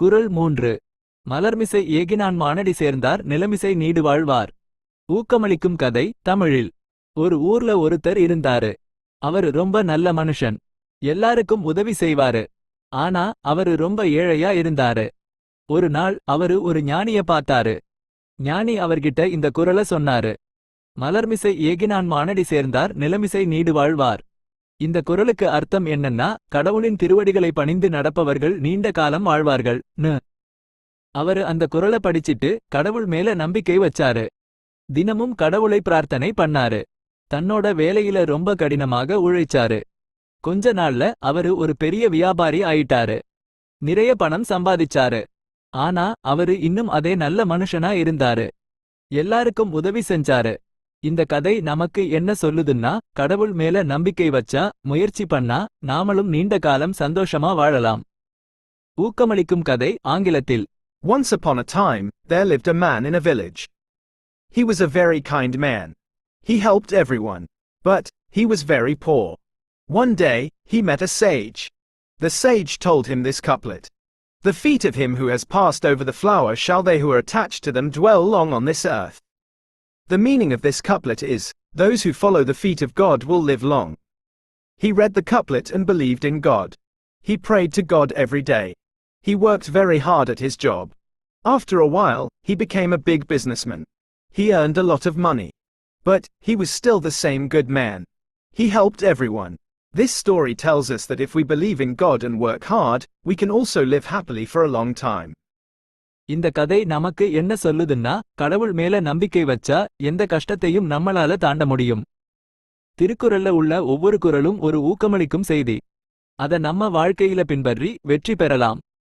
குறள் மூன்று. மலர்மிசை ஏகினான் மானடி சேர்ந்தார் நிலமிசை நீடு வாழ்வார். ஊக்கமளிக்கும் கதை தமிழில். ஒரு ஊர்ல ஒருத்தர் இருந்தாரு. அவரு ரொம்ப நல்ல மனுஷன். எல்லாருக்கும் உதவி செய்வாரு. ஆனா அவரு ரொம்ப ஏழையா இருந்தாரு. ஒரு நாள் அவரு ஒரு ஞானிய பார்த்தாரு. ஞானி அவர்கிட்ட இந்த குறள சொன்னாரு. மலர்மிசை ஏகினான் மானடி சேர்ந்தார் நிலமிசை நீடு வாழ்வார். இந்த குரலுக்கு அர்த்தம் என்னன்னா கடவுளின் திருவடிகளை பணிந்து நடப்பவர்கள் நீண்ட காலம் வாழ்வார்கள். நு. அவரு அந்த குரலை படிச்சிட்டு கடவுள் மேல நம்பிக்கை வச்சாரு. தினமும் கடவுளை பிரார்த்தனை பண்ணாரு. தன்னோட வேலையில ரொம்ப கடினமாக உழைச்சாரு. கொஞ்ச நாள்ல அவரு ஒரு பெரிய வியாபாரி ஆயிட்டாரு. நிறைய பணம் சம்பாதிச்சாரு. ஆனா அவரு இன்னும் அதே நல்ல மனுஷனா இருந்தாரு. எல்லாருக்கும் உதவி செஞ்சாரு. இந்த கதை நமக்கு என்ன சொல்லுதுன்னா கடவுள் மேல நம்பிக்கை வச்சா முயற்சி பண்ணா நாமளும் நீண்ட காலம் சந்தோஷமா வாழலாம் ஊக்கமளிக்கும் கதை ஆங்கிலத்தில் Once upon a time, there lived a man in a village. He was a very kind man. He helped everyone. But, he was very poor. One day, he met a sage. The sage told him this couplet. The feet of him who has passed over the flower shall they who are attached to them dwell long on this earth. The meaning of this couplet is, those who follow the feet of God will live long. He read the couplet and believed in God. He prayed to God every day. He worked very hard at his job. After a while, he became a big businessman. He earned a lot of money. But, he was still the same good man. He helped everyone. This story tells us that if we believe in God and work hard, we can also live happily for a long time. இந்த கதை நமக்கு என்ன சொல்லுதுன்னா கடவுள் மேல நம்பிக்கை வச்சா எந்த கஷ்டத்தையும் நம்மளால தாண்ட முடியும். திருக்குறள்ல உள்ள ஒவ்வொரு குரலும் ஒரு ஊக்கமளிக்கும் செய்தி. அத நம்ம வாழ்க்கையில பின்பற்றி வெற்றி பெறலாம்.